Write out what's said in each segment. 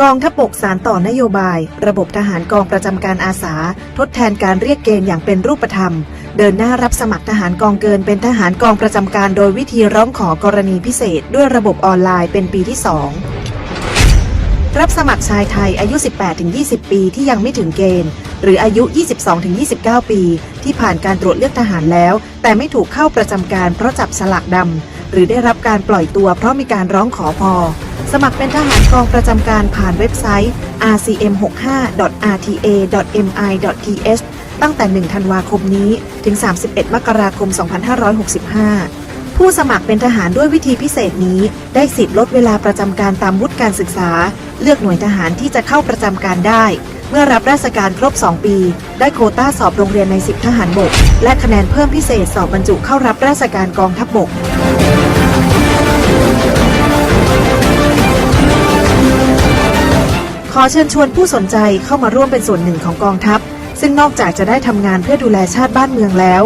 กองทัพบกสารต่อนโยบาย ระบบทหารกองประจำการอาสา ทดแทนการเรียกเกณฑ์อย่างเป็นรูปธรรม เดินหน้ารับสมัครทหารกองเกินเป็นทหารกองประจำการโดยวิธีร้องขอกรณีพิเศษ ด้วยระบบออนไลน์เป็นปีที่ 2 รับสมัครชายไทยอายุ 18-20 ปีที่ยังไม่ถึงเกณฑ์ หรืออายุ 22-29 ปี ที่ผ่านการตรวจเลือกทหารแล้ว แต่ไม่ถูกเข้าประจำการเพราะจับสลักดำหรือได้รับการปล่อยตัวเพราะมีการร้องขอพอ สมัครเป็นทหารกองประจำการผ่านเว็บไซต์ rcm65.rta.mi.th ตั้งแต่ 1 ธันวาคมนี้ ถึง 31 มกราคม 2565ผู้สมัครเป็นทหารด้วยวิธีพิเศษนี้ ได้สิทธิ์ลดเวลาประจำการตามวุฒิการศึกษา เลือกหน่วยทหารที่จะเข้าประจำการได้ เมื่อรับราชการครบ 2 ปี ได้โคต้าสอบโรงเรียนในสิบทหารบก และคะแนนเพิ่มพิเศษสอบบรรจุเข้ารับราชการกองทัพบกขอเชิญชวนผู้สนใจเข้ามาร่วมเป็นส่วนหนึ่งของกองทัพ ซึ่งนอกจากจะได้ทำงานเพื่อดูแลชาติบ้านเมืองแล้ว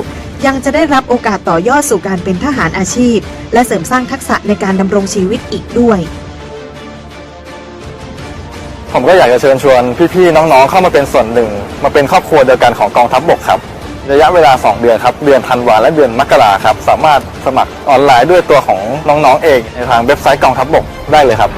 ยังจะได้รับโอกาสต่อยอดสู่การเป็นทหารอาชีพ และเสริมสร้างทักษะในการดำรงชีวิตอีกด้วย ผมก็อยากจะเชิญชวนพี่ๆน้องๆเข้ามาเป็นส่วนหนึ่ง มาเป็นครอบครัวเดียวกันของกองทัพบกครับระยะเวลา 2 เดือนครับ เดือนธันวาและเดือนมกราครับ สามารถสมัครออนไลน์ด้วยตัวของน้องๆเองในทางเว็บไซต์กองทัพบกได้เลยครับ